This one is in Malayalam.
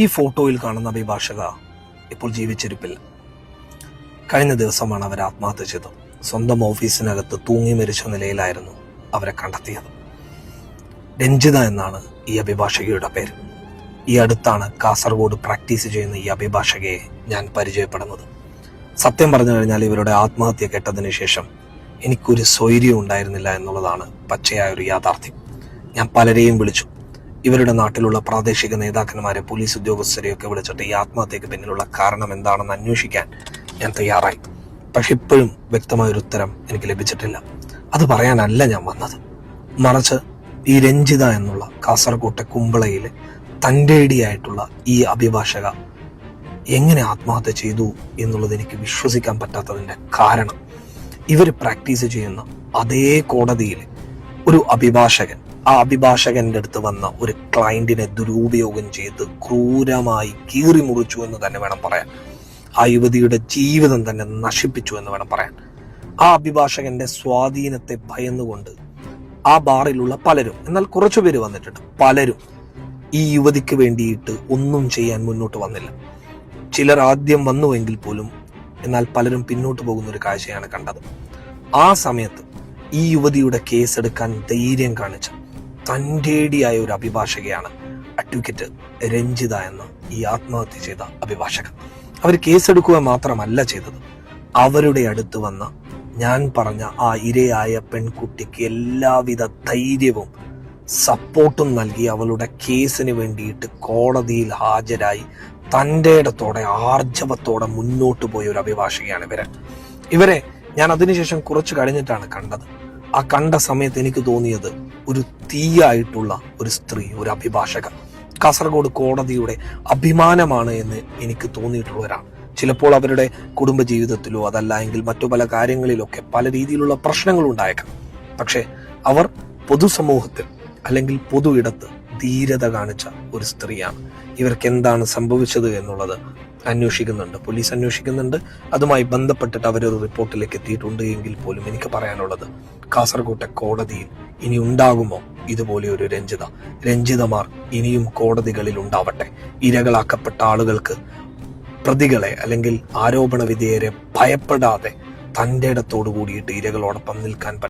ഈ ഫോട്ടോയിൽ കാണുന്ന അഭിഭാഷക ഇപ്പോൾ ജീവിച്ചിരിപ്പില്ല കഴിഞ്ഞ ദിവസമാണ് അവർ ആത്മഹത്യ ചെയ്തത്. സ്വന്തം ഓഫീസിനകത്ത് തൂങ്ങി മരിച്ച നിലയിലായിരുന്നു അവരെ കണ്ടെത്തിയത്. രഞ്ജിത എന്നാണ് ഈ അഭിഭാഷകയുടെ പേര്. ഈ അടുത്താണ് കാസർഗോഡ് പ്രാക്ടീസ് ചെയ്യുന്ന ഈ അഭിഭാഷകയെ ഞാൻ പരിചയപ്പെടുന്നത്. സത്യം പറഞ്ഞു കഴിഞ്ഞാൽ ഇവരുടെ ആത്മഹത്യ കേട്ടതിന് ശേഷം എനിക്കൊരു സ്വൈര്യം ഉണ്ടായിരുന്നില്ല എന്നുള്ളതാണ് പച്ചയായ ഒരു യാഥാർത്ഥ്യം. ഞാൻ പലരെയും വിളിച്ചു. ഇവരുടെ നാട്ടിലുള്ള പ്രാദേശിക നേതാക്കന്മാരെ പോലീസ് ഉദ്യോഗസ്ഥരെയൊക്കെ വിളിച്ചിട്ട് ഈ ആത്മഹത്യക്ക് പിന്നിലുള്ള കാരണം എന്താണെന്ന് അന്വേഷിക്കാൻ ഞാൻ തയ്യാറായി. പക്ഷെ ഇപ്പോഴും വ്യക്തമായൊരു ഉത്തരം എനിക്ക് ലഭിച്ചിട്ടില്ല. അത് പറയാനല്ല ഞാൻ വന്നത്. മറിച്ച് ഈ രഞ്ജിത എന്നുള്ള കാസർകോട്ടെ കുമ്പളയിലെ തന്റെടിയായിട്ടുള്ള ഈ അഭിഭാഷക എങ്ങനെ ആത്മഹത്യ ചെയ്തു എന്നുള്ളത് എനിക്ക് വിശ്വസിക്കാൻ പറ്റാത്തതിന്റെ കാരണം. ഇവർ പ്രാക്ടീസ് ചെയ്യുന്ന അതേ കോടതിയിൽ ഒരു അഭിഭാഷകൻ ആ അഭിഭാഷകന്റെ അടുത്ത് വന്ന ഒരു ക്ലയന്റിനെ ദുരുപയോഗം ചെയ്ത് ക്രൂരമായി കീറി മുറിച്ചു എന്ന് തന്നെ വേണം പറയാൻ. ആ യുവതിയുടെ ജീവിതം തന്നെ നശിപ്പിച്ചു എന്ന് വേണം പറയാൻ. ആ അഭിഭാഷകന്റെ സ്വാധീനത്തെ ഭയന്നുകൊണ്ട് ആ ബാറിലുള്ള പലരും എന്നാൽ കുറച്ചുപേര് വന്നിട്ടുണ്ട്. പലരും ഈ യുവതിക്ക് വേണ്ടിയിട്ട് ഒന്നും ചെയ്യാൻ മുന്നോട്ട് വന്നില്ല. ചിലർ ആദ്യം വന്നുവെങ്കിൽ പോലും എന്നാൽ പലരും പിന്നോട്ട് പോകുന്ന ഒരു കാഴ്ചയാണ് കണ്ടത്. ആ സമയത്ത് ഈ യുവതിയുടെ കേസ് എടുക്കാൻ ധൈര്യം കാണിച്ച തന്റെടിയായ ഒരു അഭിഭാഷകയാണ് അഡ്വക്കേറ്റ് രഞ്ജിത എന്ന ഈ ആത്മഹത്യ ചെയ്ത അഭിഭാഷകൻ. അവർ കേസെടുക്കുക മാത്രമല്ല ചെയ്തത്. അവരുടെ അടുത്ത് വന്ന ഞാൻ പറഞ്ഞ ആ ഇരയായ പെൺകുട്ടിക്ക് എല്ലാവിധ ധൈര്യവും സപ്പോർട്ടും നൽകി അവളുടെ കേസിന് വേണ്ടിയിട്ട് കോടതിയിൽ ഹാജരായി തന്റെ ഇടത്തോടെ ആർജവത്തോടെ മുന്നോട്ട് പോയ ഒരു അഭിഭാഷകയാണ് ഇവരെ. ഇവരെ ഞാൻ അതിനുശേഷം കുറച്ച് കഴിഞ്ഞിട്ടാണ് കണ്ടത്. ആ കണ്ട സമയത്ത് എനിക്ക് തോന്നിയത് ഒരു തീയായിട്ടുള്ള ഒരു സ്ത്രീ ഒരു അഭിഭാഷക കാസർഗോഡ് കോടതിയുടെ അഭിമാനമാണ് എന്ന് എനിക്ക് തോന്നിയിട്ടുള്ളവരാണ്. ചിലപ്പോൾ അവരുടെ കുടുംബജീവിതത്തിലോ അതല്ല എങ്കിൽ മറ്റു പല കാര്യങ്ങളിലൊക്കെ പല രീതിയിലുള്ള പ്രശ്നങ്ങൾ ഉണ്ടായേക്കാം പക്ഷെ അവർ പൊതുസമൂഹത്തിൽ അല്ലെങ്കിൽ പൊതു ഇടത്ത് ധീരത കാണിച്ച ഒരു സ്ത്രീയാണ്. ഇവർക്ക് എന്താണ് സംഭവിച്ചത് എന്നുള്ളത് അന്വേഷിക്കുന്നുണ്ട്. പോലീസ് അന്വേഷിക്കുന്നുണ്ട്. അതുമായി ബന്ധപ്പെട്ടിട്ട് അവരൊരു റിപ്പോർട്ടിലേക്ക് എത്തിയിട്ടുണ്ട് എങ്കിൽ പോലും എനിക്ക് പറയാനുള്ളത് കാസർകോട്ടെ കോടതിയിൽ ഇനി ഉണ്ടാകുമോ? ഇതുപോലെ ഒരു രഞ്ജിത. രഞ്ജിതമാർ ഇനിയും കോടതികളിൽ ഉണ്ടാവട്ടെ. ഇരകളാക്കപ്പെട്ട ആളുകൾക്ക് പ്രതികളെ അല്ലെങ്കിൽ ആരോപണ വിധേയരെ ഭയപ്പെടാതെ തന്റെ ഇടത്തോടു കൂടിയിട്ട് ഇരകളോടൊപ്പം നിൽക്കാൻ